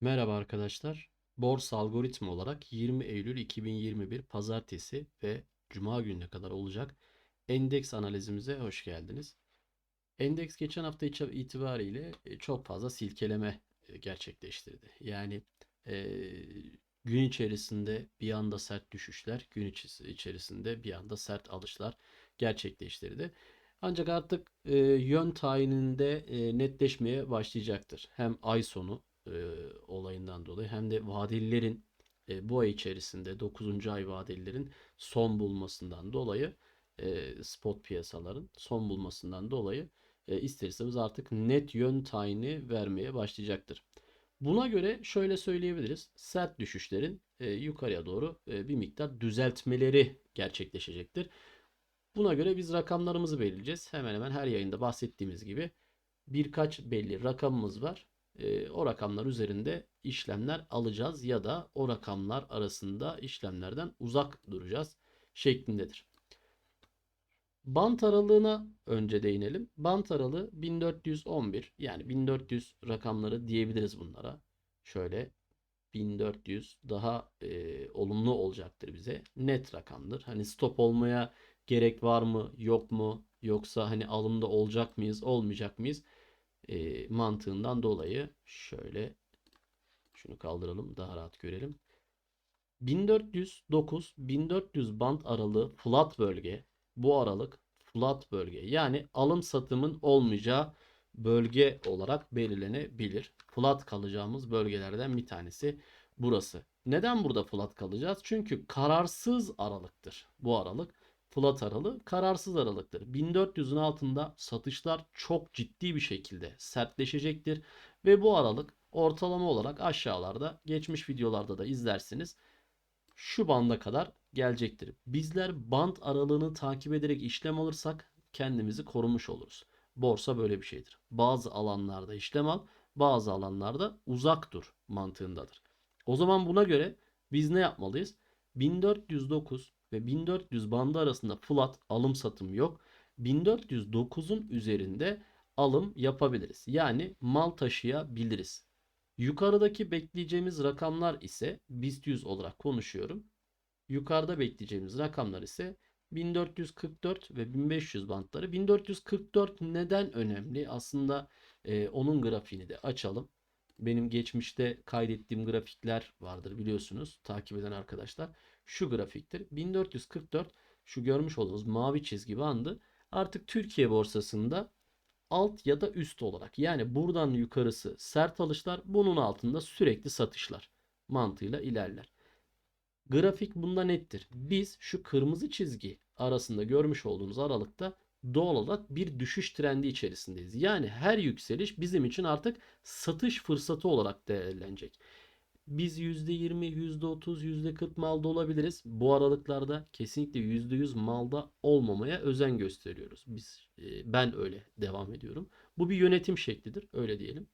Merhaba arkadaşlar. Borsa algoritma olarak 20 Eylül 2021 Pazartesi ve Cuma gününe kadar olacak endeks analizimize hoş geldiniz. Endeks geçen hafta itibariyle e, çok fazla silkeleme e, gerçekleştirdi. Yani e, gün içerisinde bir anda sert düşüşler, gün içerisinde bir anda sert alışlar gerçekleştirdi. Ancak artık e, yön tayininde e, netleşmeye başlayacaktır. Hem ay sonu e, olayından dolayı hem de vadelilerin e, bu ay içerisinde 9. ay vadelilerin son bulmasından dolayı e, spot piyasaların son bulmasından dolayı e, ister artık net yön tayini vermeye başlayacaktır. Buna göre şöyle söyleyebiliriz. Sert düşüşlerin e, yukarıya doğru e, bir miktar düzeltmeleri gerçekleşecektir. Buna göre biz rakamlarımızı belirleyeceğiz. Hemen hemen her yayında bahsettiğimiz gibi birkaç belli rakamımız var. E, o rakamlar üzerinde işlemler alacağız ya da o rakamlar arasında işlemlerden uzak duracağız şeklindedir. Bant aralığına önce değinelim. Bant aralığı 1411 yani 1400 rakamları diyebiliriz bunlara. Şöyle 1400 daha e, olumlu olacaktır bize. Net rakamdır. Hani stop olmaya gerek var mı yok mu yoksa hani alımda olacak mıyız olmayacak mıyız e, mantığından dolayı şöyle şunu kaldıralım daha rahat görelim. 1409 1400 band aralığı flat bölge bu aralık flat bölge yani alım satımın olmayacağı bölge olarak belirlenebilir. Flat kalacağımız bölgelerden bir tanesi burası. Neden burada flat kalacağız? Çünkü kararsız aralıktır bu aralık. Flat aralığı kararsız aralıktır. 1400'ün altında satışlar çok ciddi bir şekilde sertleşecektir ve bu aralık ortalama olarak aşağılarda geçmiş videolarda da izlersiniz şu banda kadar gelecektir. Bizler band aralığını takip ederek işlem alırsak kendimizi korumuş oluruz. Borsa böyle bir şeydir. Bazı alanlarda işlem al, bazı alanlarda uzak dur mantığındadır. O zaman buna göre biz ne yapmalıyız? 1409 ve 1400 bandı arasında flat alım satım yok. 1409'un üzerinde alım yapabiliriz. Yani mal taşıyabiliriz. Yukarıdaki bekleyeceğimiz rakamlar ise BIST 100 olarak konuşuyorum. Yukarıda bekleyeceğimiz rakamlar ise 1444 ve 1500 bantları. 1444 neden önemli? Aslında e, onun grafiğini de açalım. Benim geçmişte kaydettiğim grafikler vardır biliyorsunuz takip eden arkadaşlar. Şu grafiktir. 1444 şu görmüş olduğunuz mavi çizgi bandı artık Türkiye borsasında alt ya da üst olarak yani buradan yukarısı sert alışlar bunun altında sürekli satışlar mantığıyla ilerler. Grafik bunda nettir. Biz şu kırmızı çizgi arasında görmüş olduğunuz aralıkta doğal olarak bir düşüş trendi içerisindeyiz. Yani her yükseliş bizim için artık satış fırsatı olarak değerlenecek. Biz %20, %30, %40 malda olabiliriz. Bu aralıklarda kesinlikle %100 malda olmamaya özen gösteriyoruz. Biz e, ben öyle devam ediyorum. Bu bir yönetim şeklidir, öyle diyelim.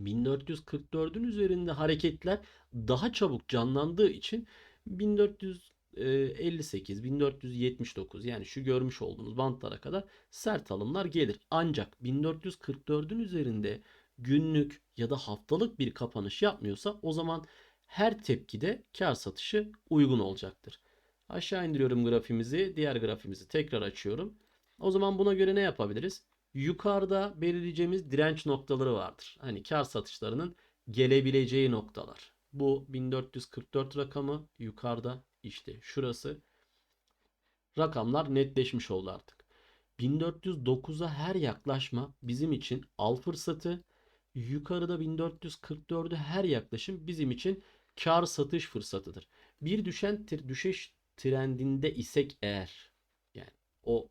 1444'ün üzerinde hareketler daha çabuk canlandığı için 1458, 1479 yani şu görmüş olduğunuz bantlara kadar sert alımlar gelir. Ancak 1444'ün üzerinde günlük ya da haftalık bir kapanış yapmıyorsa o zaman her tepkide kar satışı uygun olacaktır. Aşağı indiriyorum grafimizi. Diğer grafimizi tekrar açıyorum. O zaman buna göre ne yapabiliriz? Yukarıda belirleyeceğimiz direnç noktaları vardır. Hani kar satışlarının gelebileceği noktalar. Bu 1444 rakamı yukarıda işte şurası. Rakamlar netleşmiş oldu artık. 1409'a her yaklaşma bizim için al fırsatı. Yukarıda 1444'ü her yaklaşım bizim için kar satış fırsatıdır. Bir düşen düşüş trendinde isek eğer yani o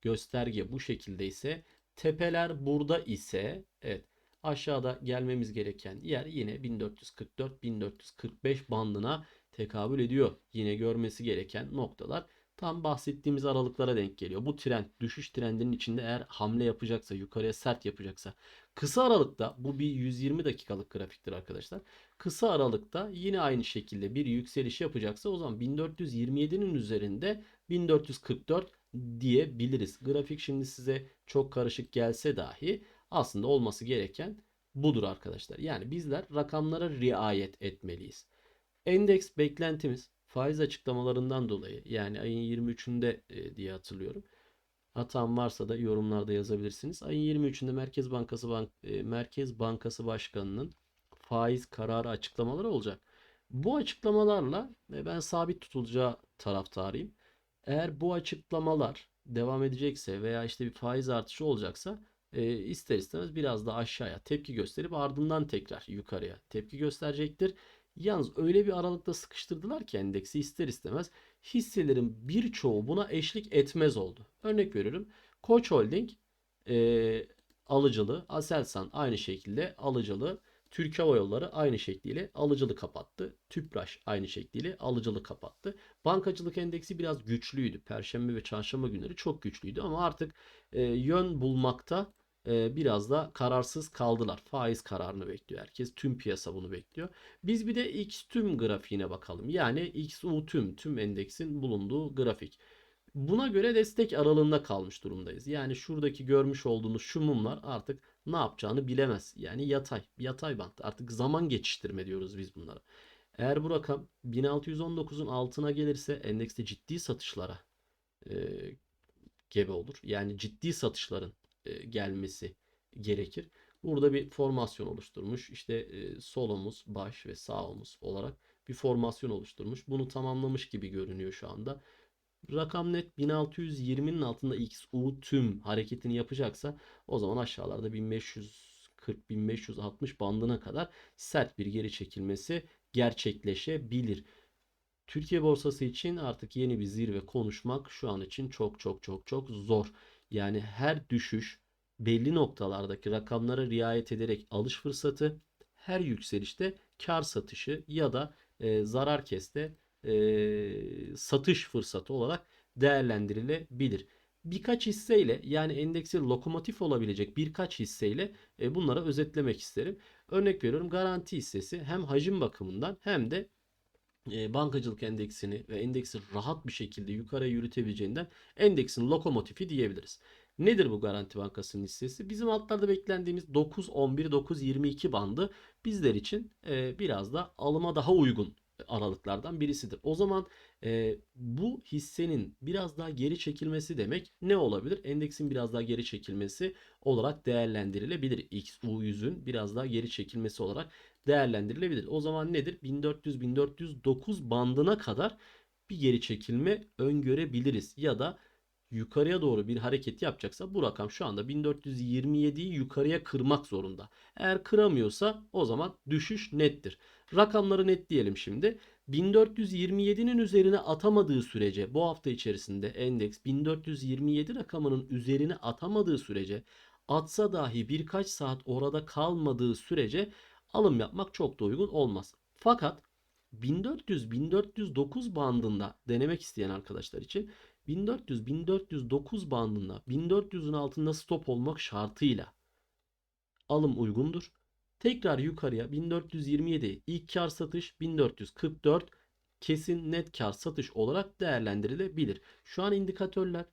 gösterge bu şekilde ise tepeler burada ise evet aşağıda gelmemiz gereken yer yine 1444-1445 bandına tekabül ediyor. Yine görmesi gereken noktalar tam bahsettiğimiz aralıklara denk geliyor. Bu trend düşüş trendinin içinde eğer hamle yapacaksa yukarıya sert yapacaksa kısa aralıkta bu bir 120 dakikalık grafiktir arkadaşlar. Kısa aralıkta yine aynı şekilde bir yükseliş yapacaksa o zaman 1427'nin üzerinde 1444 diyebiliriz. Grafik şimdi size çok karışık gelse dahi aslında olması gereken budur arkadaşlar. Yani bizler rakamlara riayet etmeliyiz. Endeks beklentimiz faiz açıklamalarından dolayı yani ayın 23'ünde e, diye hatırlıyorum. Hatam varsa da yorumlarda yazabilirsiniz. Ayın 23'ünde Merkez Bankası Bank e, Merkez Bankası Başkanı'nın faiz kararı açıklamaları olacak. Bu açıklamalarla e, ben sabit tutulacağı taraftarıyım. Eğer bu açıklamalar devam edecekse veya işte bir faiz artışı olacaksa e, ister istemez biraz da aşağıya tepki gösterip ardından tekrar yukarıya tepki gösterecektir. Yalnız öyle bir aralıkta sıkıştırdılar ki endeksi ister istemez hisselerin birçoğu buna eşlik etmez oldu. Örnek veriyorum. Koç Holding e, alıcılı, Aselsan aynı şekilde alıcılı, Türk Hava Yolları aynı şekliyle alıcılı kapattı. Tüpraş aynı şekliyle alıcılı kapattı. Bankacılık endeksi biraz güçlüydü. Perşembe ve çarşamba günleri çok güçlüydü ama artık e, yön bulmakta e, biraz da kararsız kaldılar. Faiz kararını bekliyor herkes. Tüm piyasa bunu bekliyor. Biz bir de X tüm grafiğine bakalım. Yani XU tüm tüm endeksin bulunduğu grafik. Buna göre destek aralığında kalmış durumdayız. Yani şuradaki görmüş olduğunuz şu mumlar artık ne yapacağını bilemez. Yani yatay, yatay bant. Artık zaman geçiştirme diyoruz biz bunlara. Eğer bu rakam 1619'un altına gelirse endekste ciddi satışlara e, gebe olur. Yani ciddi satışların gelmesi gerekir. Burada bir formasyon oluşturmuş. İşte e, sol omuz, baş ve sağ omuz olarak bir formasyon oluşturmuş. Bunu tamamlamış gibi görünüyor şu anda. Rakam net 1620'nin altında XU tüm hareketini yapacaksa o zaman aşağılarda 1540-1560 bandına kadar sert bir geri çekilmesi gerçekleşebilir. Türkiye borsası için artık yeni bir zirve konuşmak şu an için çok çok çok çok zor. Yani her düşüş belli noktalardaki rakamlara riayet ederek alış fırsatı, her yükselişte kar satışı ya da e, zarar keste e, satış fırsatı olarak değerlendirilebilir. Birkaç hisseyle yani endeksi lokomotif olabilecek birkaç hisseyle e, bunlara özetlemek isterim. Örnek veriyorum garanti hissesi hem hacim bakımından hem de bankacılık endeksini ve endeksi rahat bir şekilde yukarıya yürütebileceğinden endeksin lokomotifi diyebiliriz. Nedir bu Garanti Bankası'nın hissesi? Bizim altlarda beklendiğimiz 9, 11, 9, 22 bandı bizler için e, biraz da alıma daha uygun aralıklardan birisidir. O zaman e, bu hissenin biraz daha geri çekilmesi demek ne olabilir? Endeksin biraz daha geri çekilmesi olarak değerlendirilebilir. XU100'ün biraz daha geri çekilmesi olarak değerlendirilebilir. O zaman nedir? 1400-1409 bandına kadar bir geri çekilme öngörebiliriz. Ya da yukarıya doğru bir hareket yapacaksa bu rakam şu anda 1427'yi yukarıya kırmak zorunda. Eğer kıramıyorsa o zaman düşüş nettir. Rakamları netleyelim şimdi. 1427'nin üzerine atamadığı sürece bu hafta içerisinde endeks 1427 rakamının üzerine atamadığı sürece atsa dahi birkaç saat orada kalmadığı sürece alım yapmak çok da uygun olmaz. Fakat 1400-1409 bandında denemek isteyen arkadaşlar için 1400-1409 bandında 1400'ün altında stop olmak şartıyla alım uygundur. Tekrar yukarıya 1427 ilk kar satış 1444 kesin net kar satış olarak değerlendirilebilir. Şu an indikatörler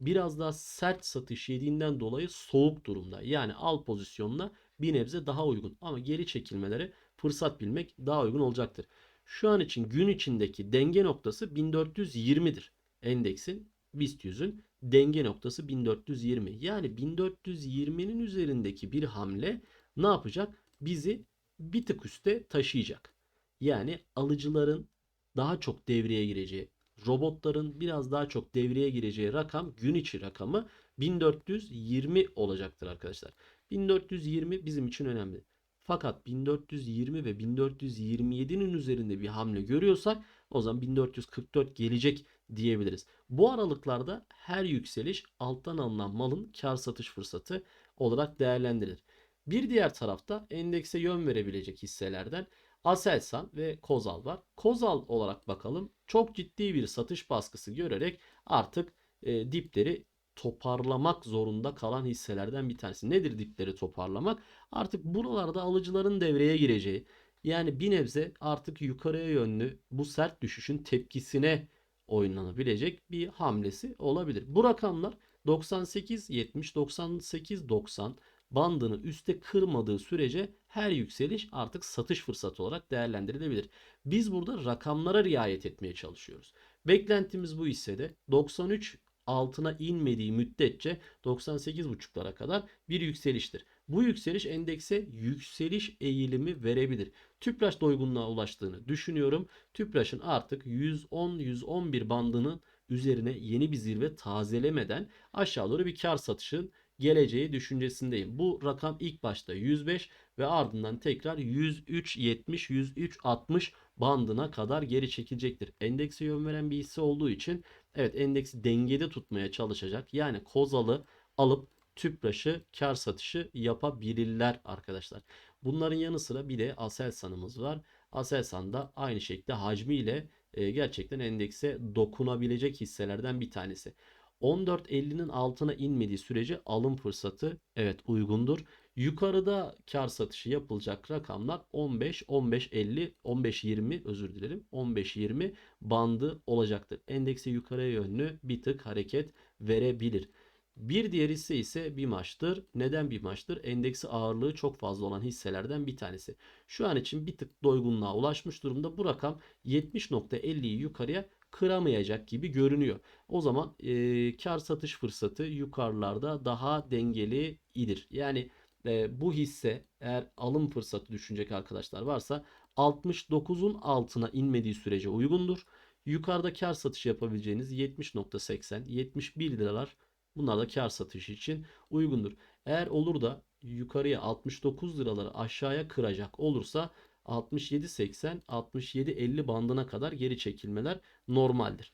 biraz daha sert satış yediğinden dolayı soğuk durumda. Yani al pozisyonuna bir nebze daha uygun. Ama geri çekilmelere fırsat bilmek daha uygun olacaktır. Şu an için gün içindeki denge noktası 1420'dir. Endeksin BIST 100'ün denge noktası 1420. Yani 1420'nin üzerindeki bir hamle ne yapacak? Bizi bir tık üste taşıyacak. Yani alıcıların daha çok devreye gireceği, robotların biraz daha çok devreye gireceği rakam gün içi rakamı 1420 olacaktır arkadaşlar. 1420 bizim için önemli. Fakat 1420 ve 1427'nin üzerinde bir hamle görüyorsak o zaman 1444 gelecek diyebiliriz. Bu aralıklarda her yükseliş alttan alınan malın kar satış fırsatı olarak değerlendirilir. Bir diğer tarafta endekse yön verebilecek hisselerden Aselsan ve Kozal var. Kozal olarak bakalım. Çok ciddi bir satış baskısı görerek artık e, dipleri toparlamak zorunda kalan hisselerden bir tanesi. Nedir dipleri toparlamak? Artık buralarda alıcıların devreye gireceği yani bir nebze artık yukarıya yönlü bu sert düşüşün tepkisine oynanabilecek bir hamlesi olabilir. Bu rakamlar 98, 70, 98, 90, bandını üste kırmadığı sürece her yükseliş artık satış fırsatı olarak değerlendirilebilir. Biz burada rakamlara riayet etmeye çalışıyoruz. Beklentimiz bu hissede 93 altına inmediği müddetçe 98.5'lara kadar bir yükseliştir. Bu yükseliş endekse yükseliş eğilimi verebilir. Tüpraş doygunluğa ulaştığını düşünüyorum. Tüpraş'ın artık 110-111 bandının üzerine yeni bir zirve tazelemeden aşağı doğru bir kar satışın geleceği düşüncesindeyim. Bu rakam ilk başta 105 ve ardından tekrar 103.70 103.60 bandına kadar geri çekilecektir. Endekse yön veren bir hisse olduğu için evet endeksi dengede tutmaya çalışacak. Yani kozalı alıp tüpraşı kar satışı yapabilirler arkadaşlar. Bunların yanı sıra bir de Aselsan'ımız var. Aselsan da aynı şekilde hacmiyle e, gerçekten endekse dokunabilecek hisselerden bir tanesi. 14.50'nin altına inmediği sürece alım fırsatı evet uygundur. Yukarıda kar satışı yapılacak rakamlar 15, 15, 50, 15, 20 özür dilerim 15, 20 bandı olacaktır. Endekse yukarıya yönlü bir tık hareket verebilir. Bir diğer hisse ise BİMAŞ'tır. Neden BİMAŞ'tır? Endeksi ağırlığı çok fazla olan hisselerden bir tanesi. Şu an için bir tık doygunluğa ulaşmış durumda. Bu rakam 70.50'yi yukarıya kıramayacak gibi görünüyor. O zaman e, kar satış fırsatı yukarılarda daha dengeli idir. Yani e, bu hisse eğer alım fırsatı düşünecek arkadaşlar varsa 69'un altına inmediği sürece uygundur. Yukarıda kar satışı yapabileceğiniz 70.80, 71 liralar bunlar da kar satışı için uygundur. Eğer olur da yukarıya 69 liraları aşağıya kıracak olursa 67.80, 67.50 bandına kadar geri çekilmeler normaldir.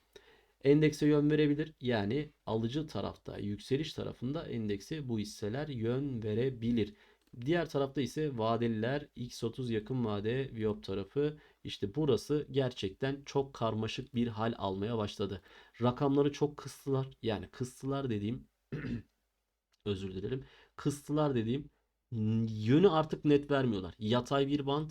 Endekse yön verebilir. Yani alıcı tarafta, yükseliş tarafında endekse bu hisseler yön verebilir. Diğer tarafta ise vadeliler X30 yakın vade Viyop tarafı işte burası gerçekten çok karmaşık bir hal almaya başladı. Rakamları çok kıstılar. Yani kıstılar dediğim özür dilerim. Kıstılar dediğim yönü artık net vermiyorlar. Yatay bir band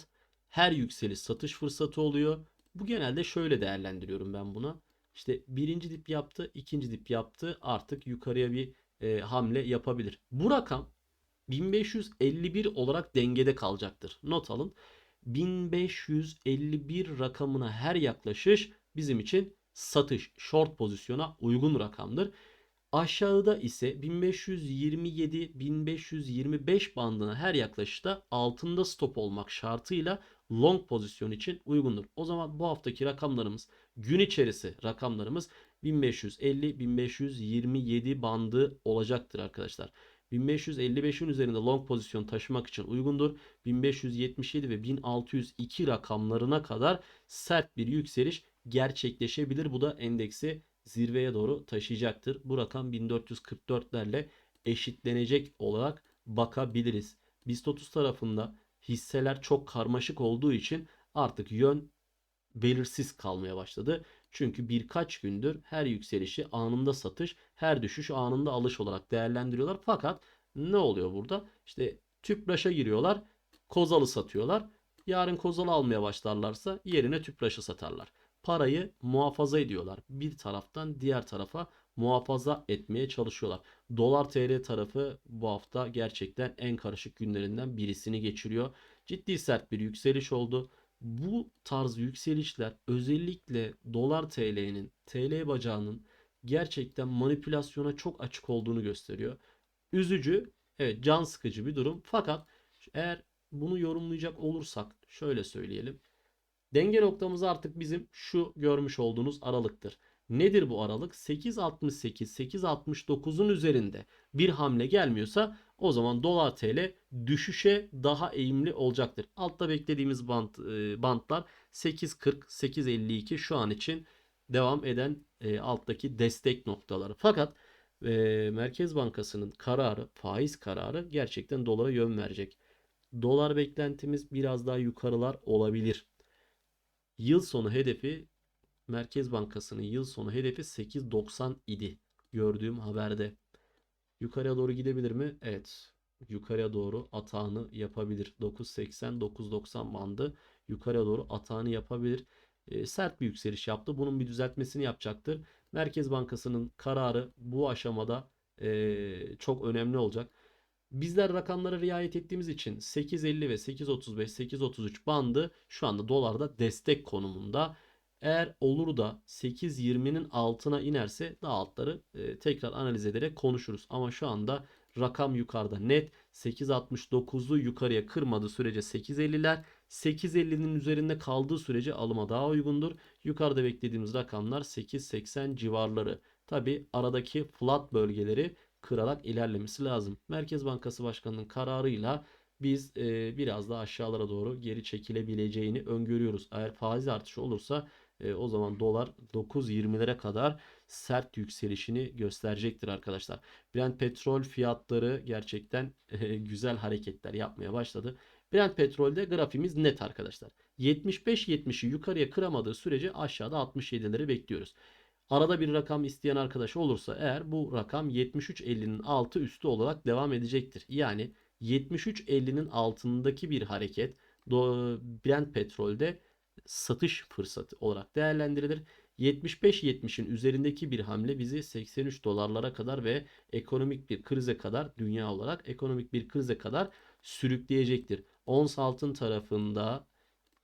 her yükseliş satış fırsatı oluyor. Bu genelde şöyle değerlendiriyorum ben buna. İşte birinci dip yaptı, ikinci dip yaptı. Artık yukarıya bir e, hamle yapabilir. Bu rakam 1551 olarak dengede kalacaktır. Not alın. 1551 rakamına her yaklaşış bizim için satış, short pozisyona uygun rakamdır. Aşağıda ise 1527-1525 bandına her yaklaşışta altında stop olmak şartıyla long pozisyon için uygundur. O zaman bu haftaki rakamlarımız gün içerisi rakamlarımız 1550-1527 bandı olacaktır arkadaşlar. 1555'in üzerinde long pozisyon taşımak için uygundur. 1577 ve 1602 rakamlarına kadar sert bir yükseliş gerçekleşebilir. Bu da endeksi zirveye doğru taşıyacaktır. Bu rakam 1444'lerle eşitlenecek olarak bakabiliriz. BIST 30 tarafında hisseler çok karmaşık olduğu için artık yön belirsiz kalmaya başladı. Çünkü birkaç gündür her yükselişi anında satış, her düşüş anında alış olarak değerlendiriyorlar. Fakat ne oluyor burada? İşte tüpraşa giriyorlar, kozalı satıyorlar. Yarın kozalı almaya başlarlarsa yerine tüpraşı satarlar. Parayı muhafaza ediyorlar. Bir taraftan diğer tarafa muhafaza etmeye çalışıyorlar. Dolar TL tarafı bu hafta gerçekten en karışık günlerinden birisini geçiriyor. Ciddi sert bir yükseliş oldu. Bu tarz yükselişler özellikle dolar TL'nin, TL bacağının gerçekten manipülasyona çok açık olduğunu gösteriyor. Üzücü, evet can sıkıcı bir durum. Fakat eğer bunu yorumlayacak olursak şöyle söyleyelim. Denge noktamız artık bizim şu görmüş olduğunuz aralıktır. Nedir bu aralık? 8.68, 8.69'un üzerinde bir hamle gelmiyorsa o zaman dolar TL düşüşe daha eğimli olacaktır. Altta beklediğimiz bant, e, bantlar 8.40, 8.52 şu an için devam eden e, alttaki destek noktaları. Fakat e, Merkez Bankası'nın kararı, faiz kararı gerçekten dolara yön verecek. Dolar beklentimiz biraz daha yukarılar olabilir. Yıl sonu hedefi Merkez Bankası'nın yıl sonu hedefi 8.90 idi gördüğüm haberde. Yukarıya doğru gidebilir mi? Evet. Yukarıya doğru atağını yapabilir. 9.80 9.90 bandı yukarıya doğru atağını yapabilir. E, sert bir yükseliş yaptı. Bunun bir düzeltmesini yapacaktır. Merkez Bankası'nın kararı bu aşamada e, çok önemli olacak. Bizler rakamlara riayet ettiğimiz için 8.50 ve 8.35, 8.33 bandı şu anda dolarda destek konumunda. Eğer olur da 8.20'nin altına inerse daha altları e, tekrar analiz ederek konuşuruz. Ama şu anda rakam yukarıda net 8.69'u yukarıya kırmadığı sürece 8.50'ler 8.50'nin üzerinde kaldığı sürece alıma daha uygundur. Yukarıda beklediğimiz rakamlar 8.80 civarları. Tabi aradaki flat bölgeleri kırarak ilerlemesi lazım. Merkez Bankası Başkanı'nın kararıyla biz e, biraz daha aşağılara doğru geri çekilebileceğini öngörüyoruz. Eğer faiz artışı olursa e, o zaman dolar 9.20'lere kadar sert yükselişini gösterecektir arkadaşlar. Brent petrol fiyatları gerçekten e, güzel hareketler yapmaya başladı. Brent petrolde grafimiz net arkadaşlar. 75-70'i yukarıya kıramadığı sürece aşağıda 67'leri bekliyoruz. Arada bir rakam isteyen arkadaş olursa eğer bu rakam 73.50'nin altı üstü olarak devam edecektir. Yani 73.50'nin altındaki bir hareket Brent petrolde satış fırsatı olarak değerlendirilir. 75-70'in üzerindeki bir hamle bizi 83 dolarlara kadar ve ekonomik bir krize kadar dünya olarak ekonomik bir krize kadar sürükleyecektir. Ons altın tarafında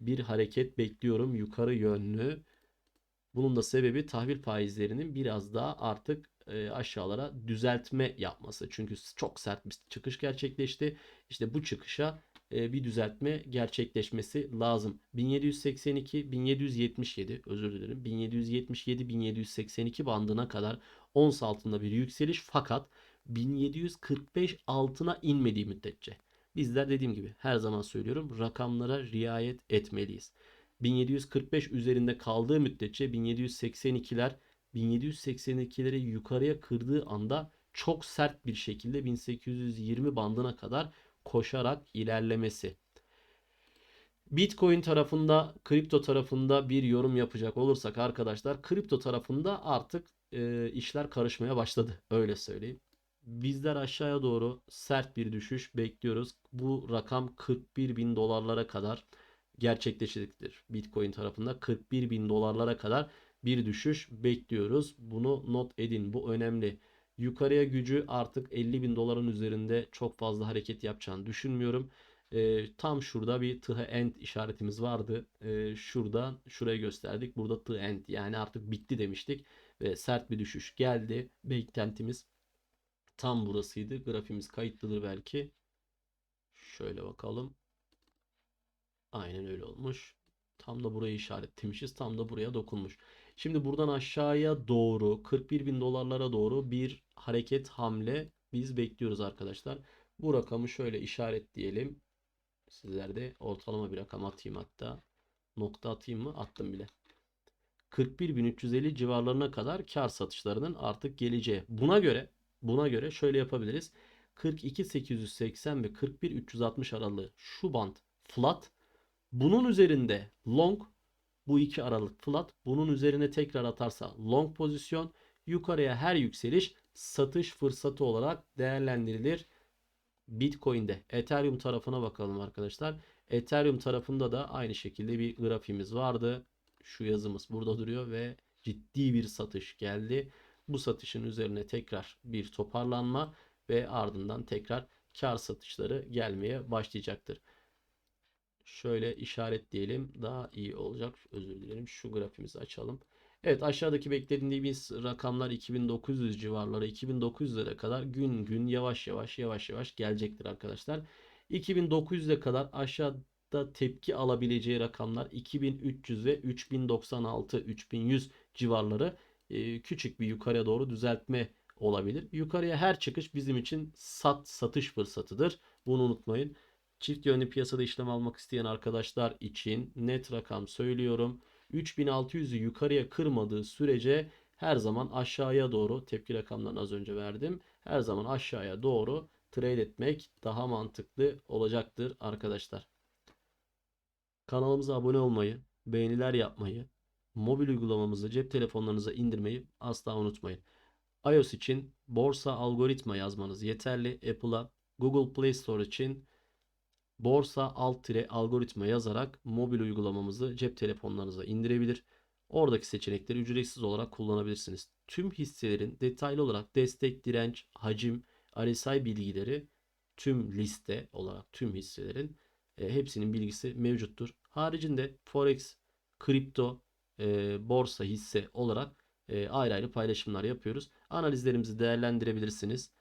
bir hareket bekliyorum yukarı yönlü. Bunun da sebebi tahvil faizlerinin biraz daha artık e, aşağılara düzeltme yapması. Çünkü çok sert bir çıkış gerçekleşti. İşte bu çıkışa e, bir düzeltme gerçekleşmesi lazım. 1782 1777 özür dilerim. 1777 1782 bandına kadar ons altında bir yükseliş fakat 1745 altına inmediği müddetçe bizler dediğim gibi her zaman söylüyorum rakamlara riayet etmeliyiz. 1745 üzerinde kaldığı müddetçe 1782'ler 1782'leri yukarıya kırdığı anda çok sert bir şekilde 1820 bandına kadar koşarak ilerlemesi. Bitcoin tarafında, kripto tarafında bir yorum yapacak olursak arkadaşlar, kripto tarafında artık e, işler karışmaya başladı. Öyle söyleyeyim. Bizler aşağıya doğru sert bir düşüş bekliyoruz. Bu rakam 41 bin dolarlara kadar gerçekleşecektir. Bitcoin tarafında 41 bin dolarlara kadar bir düşüş bekliyoruz. Bunu not edin. Bu önemli. Yukarıya gücü artık 50 bin doların üzerinde çok fazla hareket yapacağını düşünmüyorum. E, tam şurada bir tıha end işaretimiz vardı. E, şuradan şuraya gösterdik. Burada tıha end yani artık bitti demiştik. Ve sert bir düşüş geldi. Beklentimiz tam burasıydı. Grafimiz kayıtlıdır belki. Şöyle bakalım. Aynen öyle olmuş. Tam da burayı işaretlemişiz. Tam da buraya dokunmuş. Şimdi buradan aşağıya doğru 41 bin dolarlara doğru bir hareket hamle biz bekliyoruz arkadaşlar. Bu rakamı şöyle işaretleyelim. Sizler de ortalama bir rakam atayım hatta. Nokta atayım mı? Attım bile. 41.350 civarlarına kadar kar satışlarının artık geleceği. Buna göre buna göre şöyle yapabiliriz. 42.880 ve 41.360 aralığı şu band flat. Bunun üzerinde long bu iki aralık flat. Bunun üzerine tekrar atarsa long pozisyon. Yukarıya her yükseliş satış fırsatı olarak değerlendirilir. Bitcoin'de Ethereum tarafına bakalım arkadaşlar. Ethereum tarafında da aynı şekilde bir grafimiz vardı. Şu yazımız burada duruyor ve ciddi bir satış geldi. Bu satışın üzerine tekrar bir toparlanma ve ardından tekrar kar satışları gelmeye başlayacaktır. Şöyle işaretleyelim. Daha iyi olacak. Özür dilerim. Şu grafimizi açalım. Evet aşağıdaki beklediğimiz rakamlar 2900 civarları 2900'lere kadar gün gün yavaş yavaş yavaş yavaş gelecektir arkadaşlar. 2900'e kadar aşağıda tepki alabileceği rakamlar 2300 ve 3096 3100 civarları e, küçük bir yukarıya doğru düzeltme olabilir. Yukarıya her çıkış bizim için sat satış fırsatıdır. Bunu unutmayın. Çift yönlü piyasada işlem almak isteyen arkadaşlar için net rakam söylüyorum. 3600'ü yukarıya kırmadığı sürece her zaman aşağıya doğru tepki rakamlarını az önce verdim. Her zaman aşağıya doğru trade etmek daha mantıklı olacaktır arkadaşlar. Kanalımıza abone olmayı, beğeniler yapmayı, mobil uygulamamızı cep telefonlarınıza indirmeyi asla unutmayın. iOS için borsa algoritma yazmanız yeterli. Apple'a Google Play Store için borsa alt tire algoritma yazarak mobil uygulamamızı cep telefonlarınıza indirebilir. Oradaki seçenekleri ücretsiz olarak kullanabilirsiniz. Tüm hisselerin detaylı olarak destek, direnç, hacim, RSI bilgileri tüm liste olarak tüm hisselerin e, hepsinin bilgisi mevcuttur. Haricinde forex, kripto, e, borsa, hisse olarak e, ayrı ayrı paylaşımlar yapıyoruz. Analizlerimizi değerlendirebilirsiniz.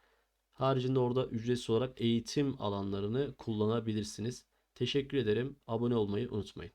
Haricinde orada ücretsiz olarak eğitim alanlarını kullanabilirsiniz. Teşekkür ederim. Abone olmayı unutmayın.